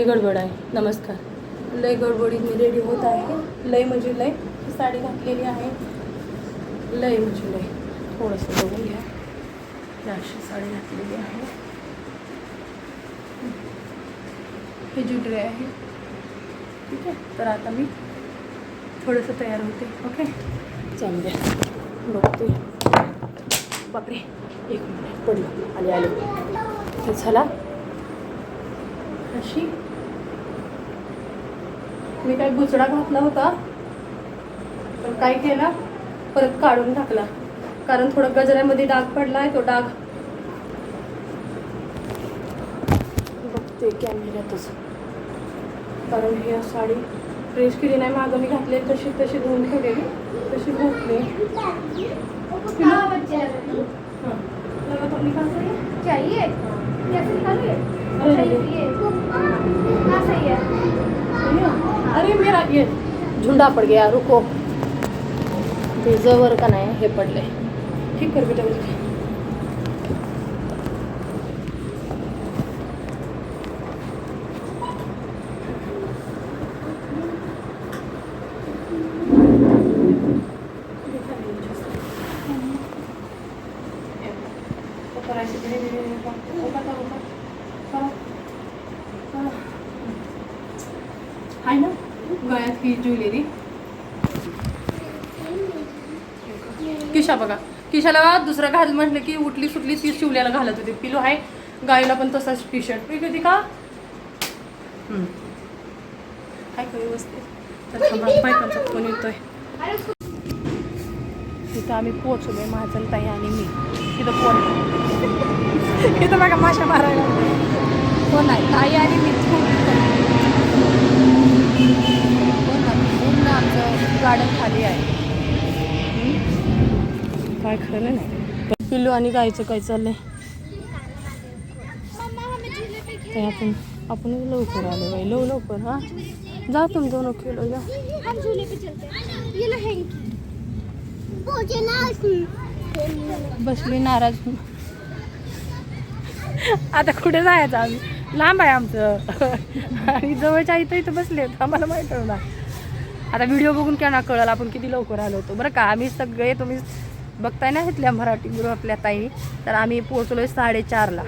लय गडबड आहे. नमस्कार. लय गडबडीत मी रेडी होत आहे. लय म्हणजे लय साडी घातलेली आहे. लय म्हणजे लय थोडंसं बघून घ्या. अशी साडी घातलेली आहे. हे ज्वेलरी आहे. ठीक आहे? तर आता मी थोडंसं तयार होते. ओके? चालू द्या. बघते. बापरे. एक मिनिट. पडलं. आले आले. झाला अशी मी काय बुचडा घातला होता. पण काय केला परत काढून टाकला. कारण थोडं गजऱ्यामध्ये डाग पडला आहे तो डाग. बघते कॅमेऱ्यातच कारण ही साडी प्रेस केली नाही मागं मी घातली तशी तशी धुवून ठेवलेली. तशी घातली चाहिए अरे, मेरा ये झुंडा पड़ गया रुको. ते जवर का नाही हे पडले ठीक कर बेटा ही ज्वेलरी? किशा बघा. किशाला दुसरं घाल म्हटलं की उठली सुटली ती शिवल्याला घालत होती. पिलो आहे. गायला पण तसाच टी शर्ट वेगळी होती का? तर बायकांचा फोन येतोय. तिथं आम्ही पोहोचलोय माझं ताई आणि मी. तिथं फोन तिथं बघा माशा मारायला. कोण आहे? ताई आणि मी. कोण आमचं गार्डन खाली आहे. काय खरं नाही. पिल्लू आणि गायचं काय चाललंय? आपण आपण लवकर आलो बाई लव लवकर हा? जा तुम दोनों खेळो जा. बसली नाराज. आता कुठे जायचं आम्ही? लांब आहे आमचं. आणि जवळच्या इथं इथं बसले आम्हाला माहीत होणार. आता व्हिडिओ बघून केव्हा कळलं? आपण किती लवकर आलो होतो. बरं का? आम्ही सगळे तुम्ही बघताय ना इथल्या मराठी गुरु आपल्या ताई? तर आम्ही पोहोचलोय साडेचारला.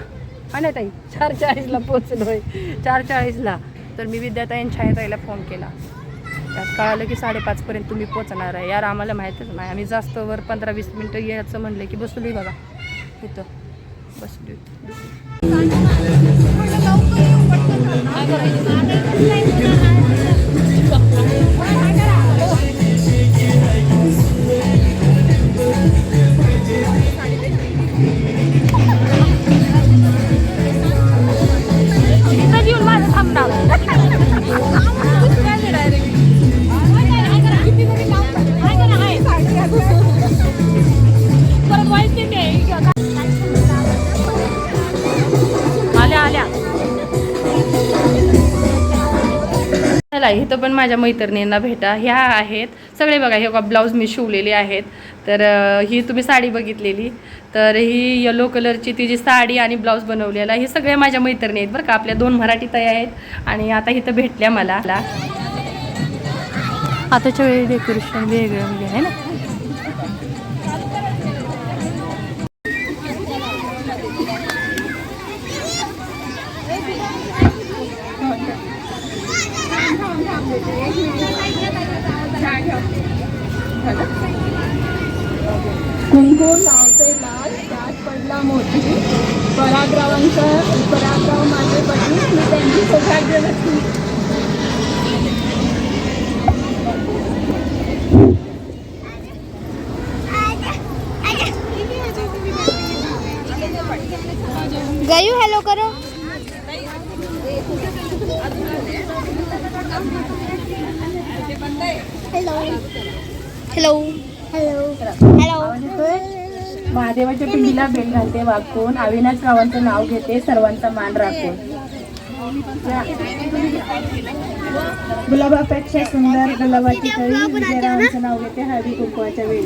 हा नाही ताई? चार चाळीसला पोहोचलोय. चार चाळीसला तर मी विद्याताईन छायाताईला फोन केला. त्यात कळालं की साडेपाचपर्यंत तुम्ही पोचणार आहे. यार आम्हाला माहीतच नाही. आम्ही जास्त वर पंधरा वीस मिनटं यायचं म्हणलं की बसलोय बघा. इथं. बसली चला इथं पण माझ्या मैत्रिणींना भेटा. ह्या आहेत. सगळे बघा हे बघा ब्लाऊज मी शिवलेले आहेत. तर ही तुम्ही साडी बघितलेली. तर ही येलो कलरची ती जी साडी आणि ब्लाऊज बनवलेला हे सगळ्या माझ्या मैत्रिणी आहेत बरं का. आपल्या दोन मराठी तया आहेत. आणि आता इथं भेटल्या मला. आताच्या वेळी डेकोरेशन वेगळं म्हणजे आहे ना? कुंकू लावते लाल त्यात पडला मोठी पराग्रावांचा परागराव माझे पती मी त्यांची सौभाग्यवती गयू हेलो करो हेलो हेलो हेलो हेलो महादेवाच्या पिंडीला बेल घालते वाकून. अविनाश रावांचं नाव घेते सर्वांचा मान राखून गुलाबापेक्षा सुंदर गुलाबाची कळी. विजयरावांचं नाव घेते हळदी कुंकवाच्या वेळी.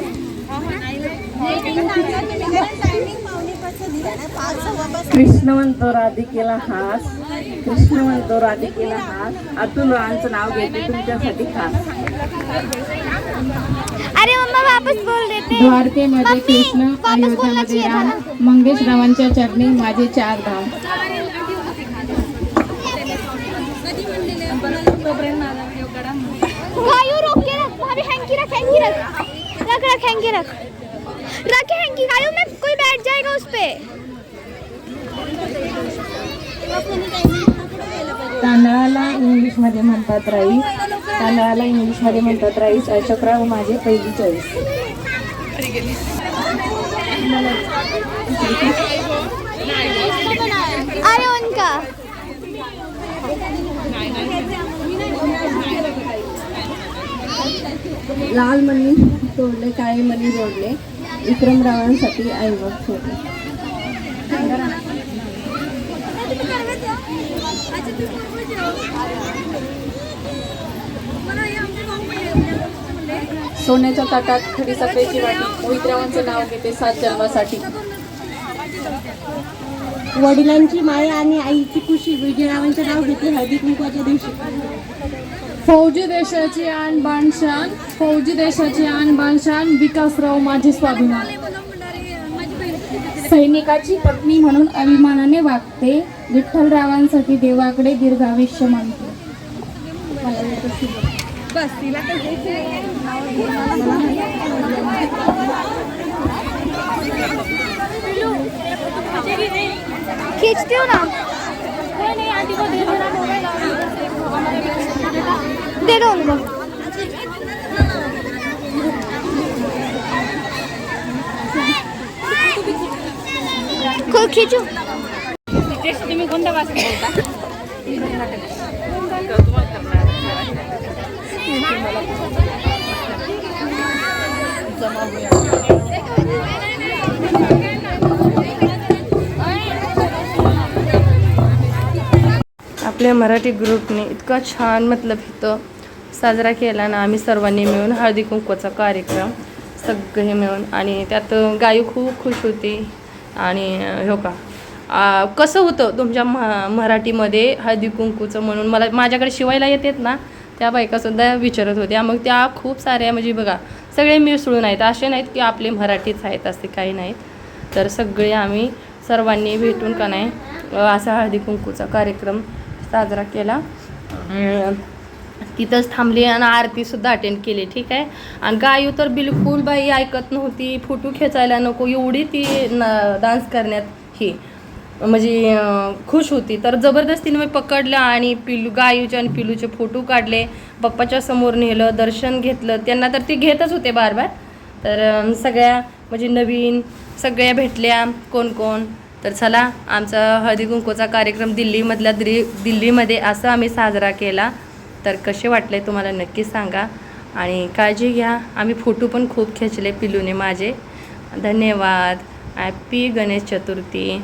कृष्ण म्हणतो राधिकेला हास. कृष्ण म्हणतो राधिकेला हात अतुल रावांचं नाव घेते तुमच्यासाठी खास अरे मम्मा वापस बोल देते द्वारकेमध्ये कृष्ण अयोध्यामध्ये राम मंगेश रावांच्या चरणी माझे चार धाम गायू रोक के रख भाभी हैंकी रख हैंकी रख। रख रख हैंकी रख। रख हैंकी गायू में कोई बैठ जाएगा उस पे। तांदळाला इंग्लिशमध्ये म्हणतात राईस. तांदळाला इंग्लिशमध्ये म्हणतात राईस. अशोकराव माझे पहिली चॉईस लाल मणी तोडले काळे मणी जोडले. विक्रमरावांसाठी ऐवक सोडले सोन्याच्या ताटात खडी साखरेची वाटी. मोहितरावांचं नाव घेते सात जन्मासाठी. वडिलांची माया आणि आईची खुशी. विजयरावांचे नाव घेते हळदी कुंकवाच्या दिवशी. फौजी देशाची आन बाणशान. फौजी देशाची आन बाणशान. विकासराव माझे स्वाभिमान. सैनिकाची पत्नी म्हणून अभिमानाने वागते. विठ्ठलरावांसाठी देवाकडे दीर्घायुष्य मानते. खींचती हूँ ना. फोटो खींचो. तुम्ही कोणत्या भाषेत आपल्या मराठी ग्रुपने इतका छान मतलब इथं साजरा केला ना आम्ही सर्वांनी मिळून हळदी कुंकवाचा कार्यक्रम सगळे मिळून. आणि त्यात गायू खूप खुश होती. आणि हो का? आ, कसं होतं तुमच्या म मराठीमध्ये हळदी कुंकूचं म्हणून? मला माझ्याकडे शिवायला येतात ना त्या बायकासुद्धा विचारत होत्या. मग त्या खूप साऱ्या म्हणजे बघा सगळे मिसळून आहेत. असे नाहीत की आपले मराठीच आहेत असे काही नाहीत. तर सगळे आम्ही सर्वांनी भेटून का नाही असा हळदी कुंकूचा कार्यक्रम साजरा केला. तिथंच थांबली आणि आरतीसुद्धा अटेंड केली ठीक आहे? आणि गायू तर बिलकुल बाई ऐकत नव्हती फोटो खेचायला नको एवढी ती न डान्स करण्यात ही. म्हणजे खुश होती. तर जबरदस्तीने मी पकडलं आणि पिलू गायूचे आणि पिलूचे फोटो काढले. पप्पाच्या समोर नेलं दर्शन घेतलं. त्यांना तर ते घेतच होते बार बार तर सगळ्या म्हणजे नवीन सगळ्या भेटल्या. कोण कोण? तर चला आमचा हळदी कुंकूचा कार्यक्रम दिल्लीमधल्या दिल्ली दिल्लीमध्ये असं आम्ही साजरा केला. तर कसे वाटले तुम्हाला नक्की सांगा. आणि काळजी घ्या. आम्ही फोटो पण खूप खेचले पिलूने माझे. धन्यवाद. हॅपी गणेश चतुर्थी.